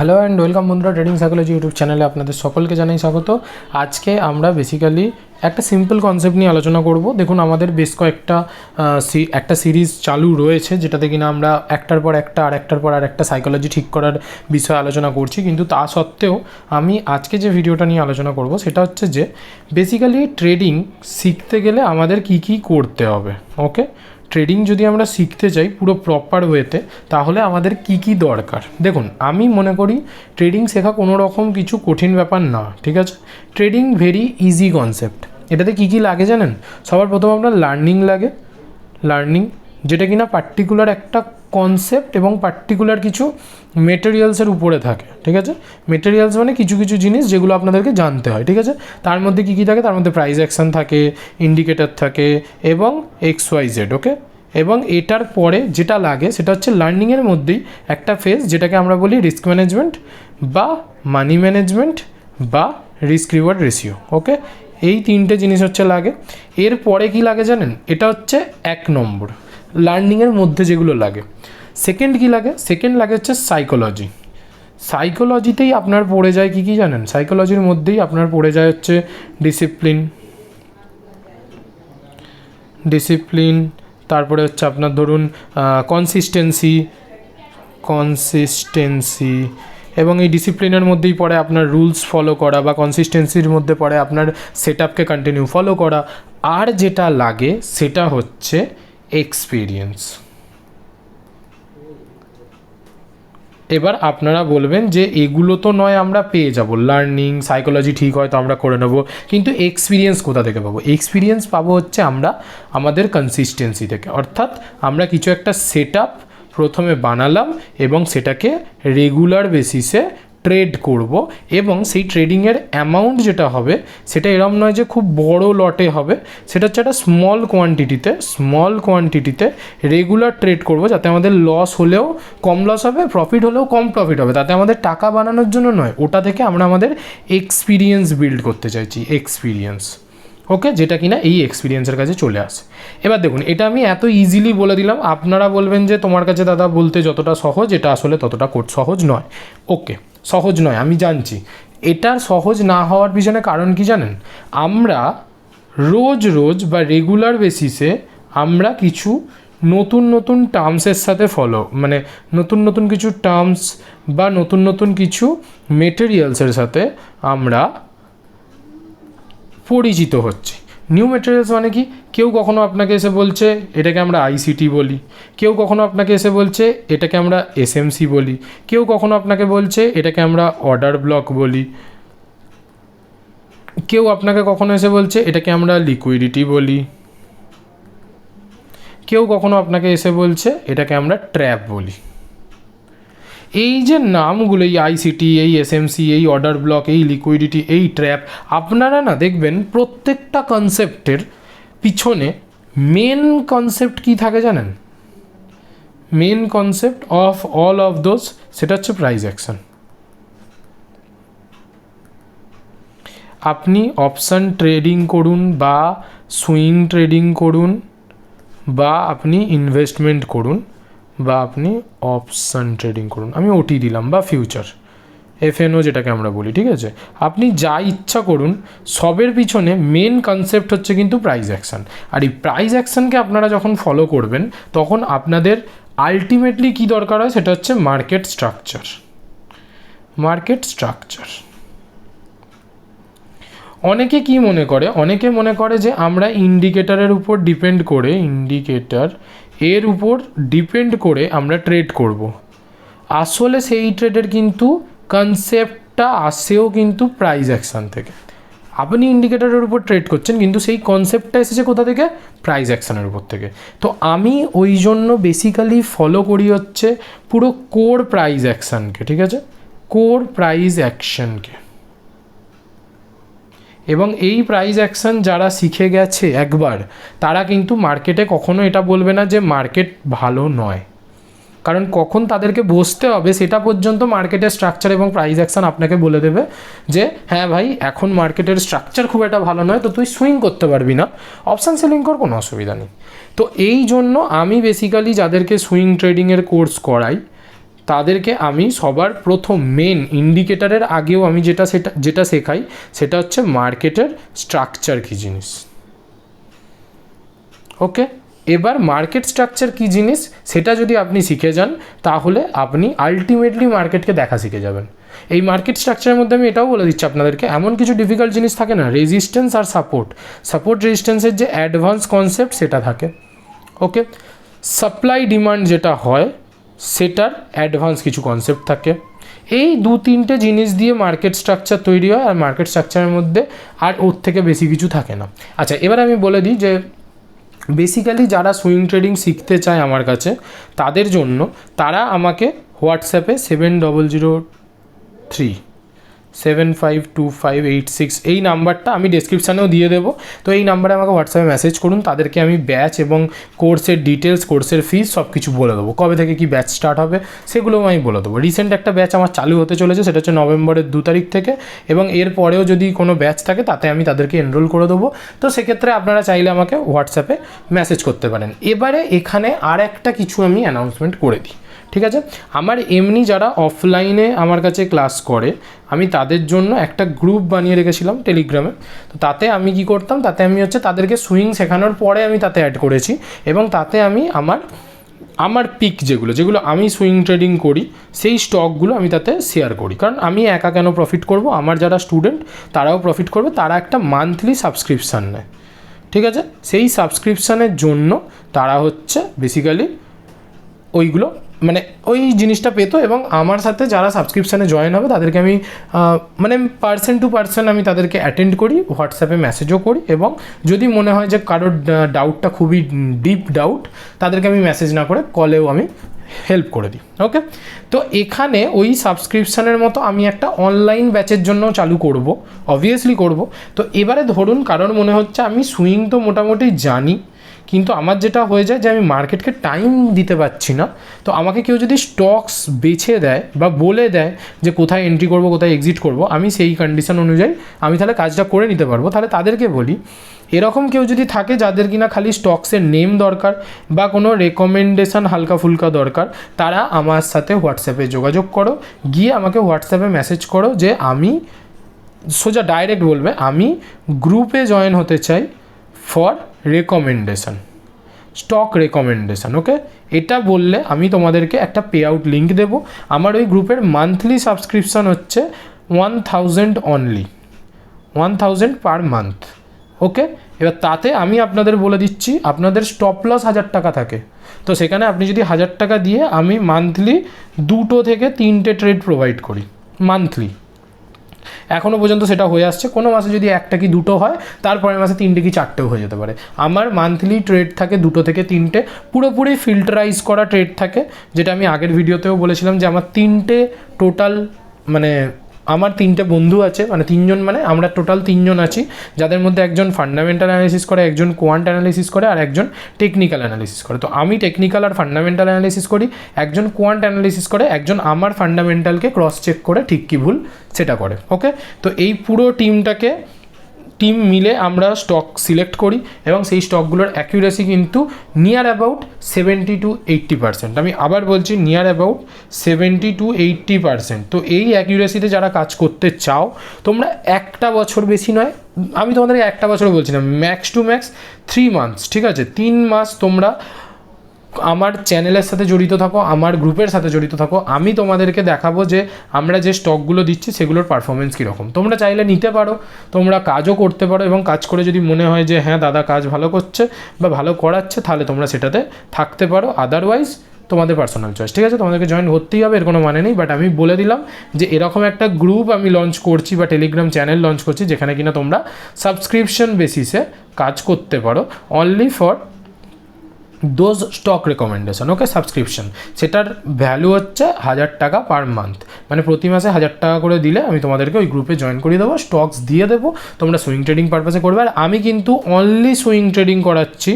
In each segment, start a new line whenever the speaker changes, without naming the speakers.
Hello and welcome বন্ধুরা trading psychology YouTube চ্যানেলে আপনাদের সকলকে জানাই স্বাগত। আজকে আমরা বেসিক্যালি একটা সিম্পল কনসেপ্ট নিয়ে আলোচনা করব। দেখুন, আমাদের বেশ কয়েকটা একটা সিরিজ চালু রয়েছে, যেটাতে কিনা আমরা একটার পর একটা আর একটার পর আর একটা সাইকোলজি ঠিক করার বিষয়ে আলোচনা করছি। কিন্তু তা সত্ত্বেও আমি আজকে যে ভিডিওটা নিয়ে আলোচনা করব, সেটা হচ্ছে যে বেসিক্যালি ট্রেডিং শিখতে গেলে আমাদের কি কি করতে হবে ওকে ট্রেডিং যদি আমরা শিখতে চাই পুরো প্রপার ওয়েতে তাহলে আমাদের কি কি দরকার? দেখুন, আমি মনে করি ট্রেডিং শেখা কোনো রকম কিছু কঠিন ব্যাপার না, ঠিক আছে? ট্রেডিং ভেরি ইজি কনসেপ্ট এটাতে কী কী লাগে জানেন? সবার প্রথম আপনার লার্নিং লাগে। লার্নিং যেটা কিনা পার্টিকুলার একটা কনসেপ্ট এবং পার্টিকুলার কিছু মেটেরিয়ালসের উপরে থাকে, ঠিক আছে? মেটেরিয়ালস মানে কিছু কিছু জিনিস যেগুলো আপনাদেরকে জানতে হয়, ঠিক আছে? তার মধ্যে কী কী থাকে? তার মধ্যে প্রাইস অ্যাকশন থাকে ইন্ডিকেটর থাকে এবং এক্স ওয়াই জেড ওকে এবং এটার পরে যেটা লাগে সেটা হচ্ছে লার্নিংয়ের মধ্যেই একটা ফেজ যেটাকে আমরা বলি রিস্ক ম্যানেজমেন্ট বা মানি ম্যানেজমেন্ট বা রিস্ক রিওয়ার্ড রেশিও ওকে এই তিনটে জিনিস হচ্ছে লাগে। এর পরে কি লাগে জানেন? এটা হচ্ছে এক নম্বর লার্নিংয়ের মধ্যে যেগুলো লাগে। সেকেন্ড কি লাগে? সেকেন্ড লাগে হচ্ছে সাইকোলজি সাইকোলজিতেই আপনার পড়ে যায় কি কি জানেন? সাইকোলজির মধ্যেই আপনার পড়ে যায় হচ্ছে ডিসিপ্লিন ডিসিপ্লিন তারপরে হচ্ছে আপনার ধরুন কনসিস্টেন্সি কনসিস্টেন্সি এবং এই ডিসিপ্লিনের মধ্যেই পড়ে আপনার রুলস ফলো করা বা কনসিস্টেন্সির মধ্যে পড়ে আপনার সেট আপকে কন্টিনিউ ফলো করা। আর যেটা লাগে সেটা হচ্ছে এক্সপিরিয়েন্স এবার আপনারা বলবেন যে এগুলো তো নয় আমরা পেয়ে যাব। লার্নিং সাইকোলজি ঠিক হয় তো আমরা করে নেব। কিন্তু এক্সপিরিয়েন্স কোথা থেকে পাবো? এক্সপিরিয়েন্স পাবো হচ্ছে আমরা আমাদের কনসিস্টেন্সি থেকে। অর্থাৎ আমরা কিছু একটা সেট আপ প্রথমে বানালাম এবং সেটাকে রেগুলার বেসিসে ট্রেড করব এবং সেই ট্রেডিংয়ের অ্যামাউন্ট যেটা হবে, সেটা এরম নয় যে খুব বড় লটে হবে, সেটা হচ্ছে একটা স্মল কোয়ান্টিটিতে স্মল কোয়ান্টিটিতে রেগুলার ট্রেড করব যাতে আমাদের লস হলেও কম লস হবে প্রফিট হলেও কম প্রফিট হবে। তাতে আমাদের টাকা বানানোর জন্য নয়, ওটা থেকে আমরা আমাদের এক্সপিরিয়েন্স বিল্ড করতে চাইছি এক্সপিরিয়েন্স ওকে যেটা কিনা এই এক্সপিরিয়েন্সের কাছে চলে আসে। এবার দেখুন, এটা আমি এত ইজিলি বলে দিলাম, আপনারা বলবেন যে তোমার কাছে দাদা বলতে যতটা সহজ, এটা আসলে ততটা সহজ নয়। ওকে সহজ নয়, আমি জানছি। এটার সহজ না হওয়ার পিছনে কারণ কি জানেন? আমরা রোজ রোজ বা রেগুলার বেসিসে আমরা কিছু নতুন নতুন টার্মসের সাথে ফলো মানে নতুন নতুন কিছু টার্মস বা নতুন নতুন কিছু মেটেরিয়ালসের সাথে আমরা পরিচিত হচ্ছে। নিউ মেটেরিয়ালস মানে কি? কেউ কখনো আপনাকে এসে বলছে, এটাকে আমরা আইসিটি বলি। কেউ কখনো আপনাকে এসে বলছে, এটাকে আমরা এসএমসি বলি। কেউ কখনো আপনাকে বলছে, এটাকে আমরা অর্ডার ব্লক বলি। কেউ আপনাকে কখনো এসে বলছে, এটাকে আমরা লিকুইডিটি বলি। কেউ কখনো আপনাকে এসে বলছে, এটাকে আমরা ট্র্যাপ বলি। এই যে নামগুলো, এই আইসিটি এই এসএমসি এই অর্ডার ব্লক এই লিকুইডিটি এই ট্র্যাপ আপনারা না দেখবেন প্রত্যেকটা কনসেপ্টের পিছনে মেন কনসেপ্ট কি থাকে জানেন? Main concept of all of those সেটা হচ্ছে প্রাইস অ্যাকশন আপনি অপশান ট্রেডিং করুন বা সুইং ট্রেডিং করুন বা আপনি ইনভেস্টমেন্ট করুন। বা আপনি অপশান ট্রেডিং করুন। আমি ওটি দিলাম বা ফিউচার এফএনও যেটাকে আমরা বলি, ঠিক আছে? আপনি যা ইচ্ছা করুন, সবের পিছনে মেন কনসেপ্ট হচ্ছে কিন্তু প্রাইস অ্যাকশন আর এই প্রাইস অ্যাকশনকে আপনারা যখন ফলো করবেন, তখন আপনাদের আলটিমেটলি কী দরকার হয়? সেটা হচ্ছে মার্কেট স্ট্রাকচার মার্কেট স্ট্রাকচার অনেকে কি মনে করে? অনেকে মনে করে যে আমরা ইন্ডিকেটারের উপর ডিপেন্ড করে ইন্ডিকেটার এর উপর ডিপেন্ড করে আমরা ট্রেড করব। আসলে সেই ট্রেডের কিন্তু কনসেপ্টটা আসেও কিন্তু প্রাইস অ্যাকশন থেকে। আপনি ইন্ডিকেটারের উপর ট্রেড করছেন, কিন্তু সেই কনসেপ্টটা এসেছে কোথা থেকে? প্রাইস অ্যাকশানের উপর থেকে। তো আমি ওই জন্য বেসিক্যালি ফলো করি হচ্ছে পুরো কোর প্রাইস অ্যাকশনকে ঠিক আছে? কোর প্রাইস অ্যাকশনকে এবং এই প্রাইস অ্যাকশন যারা শিখে গেছে একবার, তারা কিন্তু মার্কেটে কখনো এটা বলবে না যে মার্কেট ভালো নয়। কারণ কখন তাদেরকে বসতে হবে সেটা পর্যন্ত মার্কেটের স্ট্রাকচার এবং প্রাইস অ্যাকশন আপনাকে বলে দেবে যে হ্যাঁ ভাই, এখন মার্কেটের স্ট্রাকচার খুব একটা ভালো নয়, তো তুই সুইং করতে পারবি না। অপশান সেলিং কর, কোনো অসুবিধা নেই। তো এই জন্য আমি বেসিক্যালি যাদেরকে সুইং ট্রেডিংয়ের কোর্স করাই তাদেরকে আমি সবার প্রথম মেন ইন্ডিকেটারের আগেও আমি যেটা সেটা, যেটা শেখাই, সেটা হচ্ছে মার্কেটের স্ট্রাকচার কী জিনিস। ওকে? এবার মার্কেট স্ট্রাকচার কী জিনিস, সেটা যদি আপনি শিখে যান, তাহলে আপনি আলটিমেটলি মার্কেটকে দেখা শিখে যাবেন। এই মার্কেট স্ট্রাকচারের মধ্যে আমি এটাও বলে দিচ্ছি আপনাদেরকে, এমন কিছু ডিফিকাল্ট জিনিস থাকে না রেজিস্ট্যান্স আর সাপোর্ট সাপোর্ট রেজিস্ট্যান্সের যে অ্যাডভান্স কনসেপ্ট সেটা থাকে। ওকে? সাপ্লাই ডিমান্ড যেটা হয় সেটার অ্যাডভান্স কিছু কনসেপ্ট থাকে। এই দু তিনটে জিনিস দিয়ে মার্কেট স্ট্রাকচার তৈরি হয় আর মার্কেট স্ট্রাকচারের মধ্যে আর ওর থেকে বেশি কিছু থাকে না। আচ্ছা এবার আমি বলে দিই যে বেসিক্যালি যারা সুইং ট্রেডিং শিখতে চায় আমার কাছে, তাদের জন্য তারা আমাকে হোয়াটসঅ্যাপে seven double zero three seven five two five eight six এই নাম্বারটা আমি ডেসক্রিপশানেও দিয়ে দেবো। তো এই নাম্বারে আমাকে হোয়াটসঅ্যাপে মেসেজ করুন, তাদেরকে আমি ব্যাচ এবং কোর্সের ডিটেলস কোর্সের ফিস সব কিছু বলে দেবো। কবে থেকে কি ব্যাচ স্টার্ট হবে সেগুলোও আমি বলে দেবো। রিসেন্ট একটা ব্যাচ আমার চালু হতে চলেছে, সেটা হচ্ছে নভেম্বরের দু তারিখ থেকে এবং এর পরেও যদি কোনো ব্যাচ থাকে তাতে আমি তাদেরকে এনরোল করে দেবো। তো সেক্ষেত্রে আপনারা চাইলে আমাকে হোয়াটসঅ্যাপে মেসেজ করতে পারেন। এবারে এখানে আর একটা কিছু আমি অ্যানাউন্সমেন্ট করে দিই। ঠিক আছে? আমার এমনি যারা অফলাইনে আমার কাছে ক্লাস করে, আমি তাদের জন্য একটা গ্রুপ বানিয়ে রেখেছিলাম টেলিগ্রামে তো তাতে আমি কি করতাম? তাতে আমি হচ্ছে তাদেরকে সুইং শেখানোর পরে আমি তাতে অ্যাড করেছি এবং তাতে আমি আমার আমার পিক যেগুলো যেগুলো আমি সুইং ট্রেডিং করি, সেই স্টকগুলো আমি তাতে শেয়ার করি। কারণ আমি একা কেন প্রফিট করব? আমার যারা স্টুডেন্ট তারাও প্রফিট করবে, তারা একটা মান্থলি সাবস্ক্রিপশান নেয়। ঠিক আছে? সেই সাবস্ক্রিপশানের জন্য তারা হচ্ছে বেসিক্যালি ওইগুলো মানে ওই জিনিসটা পেতো এবং আমার সাথে যারা সাবস্ক্রিপশানে জয়েন হবে, তাদেরকে আমি মানে পার্সন টু পার্সন আমি তাদেরকে অ্যাটেন্ড করি হোয়াটসঅ্যাপে মেসেজও করি এবং যদি মনে হয় যে কারোর ডাউটটা খুবই ডিপ ডাউট তাদেরকে আমি মেসেজ না করে কলেও আমি হেল্প করে দিই ওকে তো এখানে ওই সাবস্ক্রিপশানের মতো আমি একটা অনলাইন ব্যাচের জন্য চালু করব অবভিয়াসলি করব। তো এবারে ধরুন কারোর মনে হচ্ছে আমি সুইং তো মোটামুটি জানি কিন্তু আমার যেটা হয়ে যায় যে আমি মার্কেটকে টাইম দিতে পারছি না। তো আমাকে কেউ যদি স্টকস বেছে দেয় বা বলে দেয় যে কোথায় এন্ট্রি করব, কোথায় এক্সিট করব, আমি সেই কন্ডিশন অনুযায়ী আমি তাহলে কাজটা করে নিতে পারব। তাহলে তাদেরকে বলি, এরকম কেউ যদি থাকে যাদের কিনা খালি স্টকসের নেম দরকার বা কোনো রেকমেন্ডেশন হালকা ফুলকা দরকার, তারা আমার সাথে হোয়াটসঅ্যাপে যোগাযোগ করো, গিয়ে আমাকে হোয়াটসঅ্যাপে মেসেজ করো যে আমি সোজা ডাইরেক্ট বলবে, আমি গ্রুপে জয়েন হতে চাই for recommendation stock recommendation okay এটা বললে আমি তোমাদেরকে একটা পে আউট লিঙ্ক দেবো। আমার ওই গ্রুপের মান্থলি সাবস্ক্রিপশন হচ্ছে one thousand only one thousand per month okay এবার তাতে আমি আপনাদের বলে দিচ্ছি, আপনাদের স্টপ লস হাজার টাকা থাকে। তো সেখানে আপনি যদি হাজার টাকা দিয়ে আমি মান্থলি দুটো থেকে তিনটে ট্রেড প্রোভাইড করি মান্থলি এখনও পর্যন্ত সেটা হয়ে আসছে। কোনো মাসে যদি একটা কি দুটো হয় তারপরের মাসে তিনটে কি চারটেও হয়ে যেতে পারে। আমার মান্থলি ট্রেড থাকে দুটো থেকে তিনটে। পুরোপুরি ফিল্টারাইজ করা ট্রেড থাকে, যেটা আমি আগের ভিডিওতেও বলেছিলাম যে আমার তিনটে টোটাল মানে আমার তিনটে বন্ধু আছে মানে তিনজন মানে আমরা টোটাল তিনজন আছি, যাদের মধ্যে একজন ফান্ডামেন্টাল অ্যানালিসিস করে, একজন কোয়ান্ট অ্যানালিসিস করে, আর একজন টেকনিক্যাল অ্যানালিসিস করে। তো আমি টেকনিক্যাল আর ফান্ডামেন্টাল অ্যানালিসিস করি, একজন কোয়ান্ট অ্যানালিসিস করে, একজন আমার ফান্ডামেন্টালকে ক্রস চেক করে ঠিক কি ভুল সেটা করে ওকে তো এই পুরো টিমটাকে টিম মিলে আমরা স্টক সিলেক্ট করি এবং সেই স্টকগুলোর অ্যাকিউরেসি কিন্তু near about seventy to eighty percent আমি আবার বলছি near about seventy to eighty percent তো এই অ্যাকিউরেসিতে যারা কাজ করতে চাও, তোমরা একটা বছর বেশি নয়, আমি তোমাদের একটা বছর বলছি না max to max three months ঠিক আছে? তিন মাস তোমরা আমার চ্যানেলের সাথে জড়িত থাকো, আমার গ্রুপের সাথে জড়িত থাকো, আমি তোমাদেরকে দেখাবো যে আমরা যে স্টকগুলো দিচ্ছি সেগুলোর পারফরমেন্স কীরকম। তোমরা চাইলে নিতে পারো, তোমরা কাজও করতে পারো এবং কাজ করে যদি মনে হয় যে হ্যাঁ দাদা কাজ ভালো করছে বা ভালো করাচ্ছে, তাহলে তোমরা সেটাতে থাকতে পারো। আদারওয়াইজ তোমাদের পার্সোনাল চয়েস ঠিক আছে? তোমাদেরকে জয়েন করতেই হবে, এর কোনো মানে নেই। বাট আমি বলে দিলাম যে এরকম একটা গ্রুপ আমি লঞ্চ করছি বা টেলিগ্রাম চ্যানেল লঞ্চ করছি, যেখানে কিনা তোমরা সাবস্ক্রিপশন বেসিসে কাজ করতে পারো। Only for those stock recommendation okay subscription সেটার ভ্যালু হচ্ছে হাজার টাকা পার মান্থ মানে প্রতি মাসে হাজার টাকা করে দিলে আমি তোমাদেরকে ওই গ্রুপে জয়েন করিয়ে দেবো স্টকস দিয়ে দেবো, তোমরা সুইং ট্রেডিং পারপাসে করবে। আর আমি কিন্তু অনলি সুইং ট্রেডিং করাচ্ছি,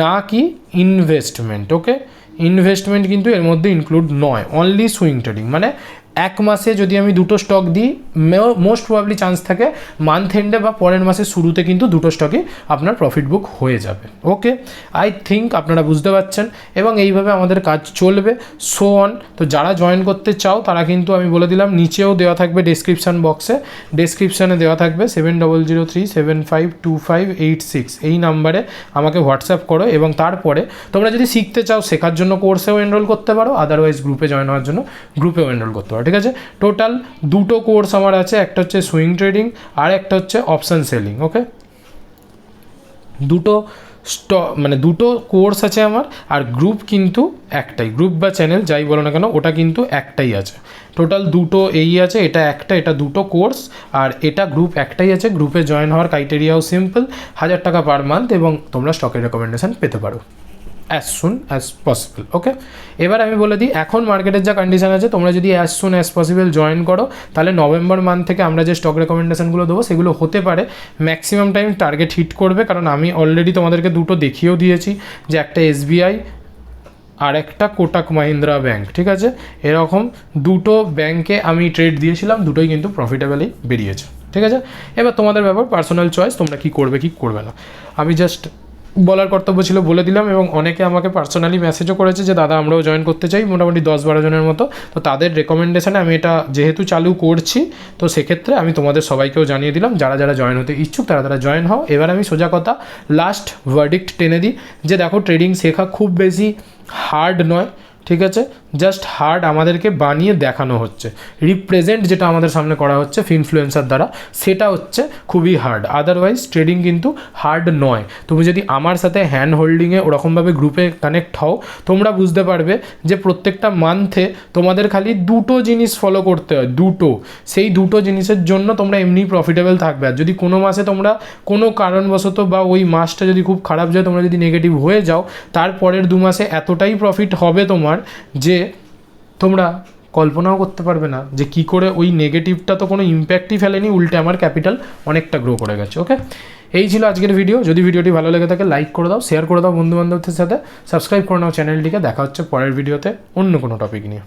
না কি ইনভেস্টমেন্ট ওকে ইনভেস্টমেন্ট কিন্তু এর মধ্যে ইনক্লুড নয় অনলি সুইং ট্রেডিং মানে এক মাসে যদি আমি দুটো স্টক দিই মোস্ট প্রবাবলি চান্স থাকে মান্থ এন্ডে বা পরের মাসের শুরুতে কিন্তু দুটো স্টকই আপনার প্রফিট বুক হয়ে যাবে। ওকে আই থিঙ্ক আপনারা বুঝতে পারছেন। এবং এইভাবে আমাদের কাজ চলবে। সো অন তো যারা জয়েন করতে চাও, তারা কিন্তু আমি বলে দিলাম, নিচেও দেওয়া থাকবে ডেসক্রিপশান বক্সে ডেসক্রিপশানে দেওয়া থাকবে seven double zero three seven five two five eight six এই নাম্বারে আমাকে হোয়াটসঅ্যাপ করো এবং তারপরে তোমরা যদি শিখতে চাও, শেখার জন্য কোর্সেও এনরোল করতে পারো। আদারওয়াইজ গ্রুপে জয়েন হওয়ার জন্য গ্রুপেও এনরোল করতে পারো। ঠিক আছে? টোটাল দুটো কোর্স আমার আছে, একটা হচ্ছে সুইং ট্রেডিং আর একটা হচ্ছে অপশান সেলিং ওকে দুটো স্ট মানে দুটো কোর্স আছে আমার আর গ্রুপ কিন্তু একটাই। গ্রুপ বা চ্যানেল যাই বলো না কেন, ওটা কিন্তু একটাই আছে। টোটাল দুটো এই আছে, এটা একটা, এটা দুটো কোর্স আর এটা গ্রুপ একটাই আছে। গ্রুপে জয়েন হওয়ার ক্রাইটেরিয়াও সিম্পল হাজার টাকা পার মান্থ এবং তোমরা স্টকের রেকমেন্ডেশন পেতে পারো। As soon as possible okay এবার আমি বলে দিই, এখন মার্কেটের যা কন্ডিশন আছে, তোমরা যদি as soon as possible join করো, তাহলে নভেম্বর মান্থ থেকে আমরা যে স্টক রেকমেন্ডেশনগুলো দেবো, সেগুলো হতে পারে। ম্যাক্সিমাম টাইম টার্গেট হিট করবে, কারণ আমি অলরেডি তোমাদেরকে দুটো দেখিয়েও দিয়েছি, যে একটা এসবিআই আর একটা কোটাক মাহিন্দ্রা ব্যাংক ঠিক আছে? এরকম দুটো ব্যাংকে আমি ট্রেড দিয়েছিলাম, দুটোই কিন্তু প্রফিটেবলই বেরিয়েছে, ঠিক আছে? এবার তোমাদের ব্যাপার পার্সোনাল চয়েস তোমরা কি করবে কি করবে না। আমি জাস্ট বলার কর্তব্য ছিল বলে দিলাম এবং অনেকে আমাকে পার্সোনালি মেসেজও করেছে যে, দাদা, আমরাও জয়েন করতে চাই মোটামুটি দশ বারো জনের মতো। তো তাদের রেকমেন্ডেশানে আমি এটা যেহেতু চালু করছি, তো সেক্ষেত্রে আমি তোমাদের সবাইকেও জানিয়ে দিলাম, যারা যারা জয়েন হতে ইচ্ছুক, তারা তারা জয়েন হও। এবার আমি সোজা কথা লাস্ট ভার্ডিক্ট টেনে দিই যে, দেখো ট্রেডিং শেখা খুব বেশি হার্ড নয়, ঠিক আছে? জাস্ট হার্ড আমাদেরকে বানিয়ে দেখানো হচ্ছে। রিপ্রেজেন্ট যেটা আমাদের সামনে করা হচ্ছে ফিনফ্লুয়েন্সার দ্বারা, সেটা হচ্ছে খুবই হার্ড। আদারওয়াইজ ট্রেডিং কিন্তু হার্ড নয়। তুমি যদি আমার সাথে হ্যান্ড হোল্ডিংয়ে ওরকমভাবে গ্রুপে কানেক্ট হও, তোমরা বুঝতে পারবে যে প্রত্যেকটা মান্থে তোমাদের খালি দুটো জিনিস ফলো করতে হয়, দুটো। সেই দুটো জিনিসের জন্য তোমরা এমনি প্রফিটেবল থাকবে। আর যদি কোনো মাসে তোমরা কোনো কারণবশত বা ওই মাসটা যদি খুব খারাপ যায়, তোমরা যদি নেগেটিভ হয়ে যাও তারপরের দু মাসে এতটাই প্রফিট হবে তোমার যে তোমরা কল্পনাও করতে পারবে না যে কি করে ওই নেগেটিভটা তো কোনো ইম্প্যাক্টই ফেলেনি, উল্টে আমার ক্যাপিটাল অনেকটা গ্রো করে গেছে ওকে এই ছিল আজকের ভিডিও যদি ভিডিওটি ভালো লেগে থাকে লাইক করে দাও শেয়ার করে দাও বন্ধু বান্ধবদের সাথে। সাবস্ক্রাইব করে নাও চ্যানেলটিকে দেখা হচ্ছে পরের ভিডিওতে অন্য কোনো টপিক নিয়ে।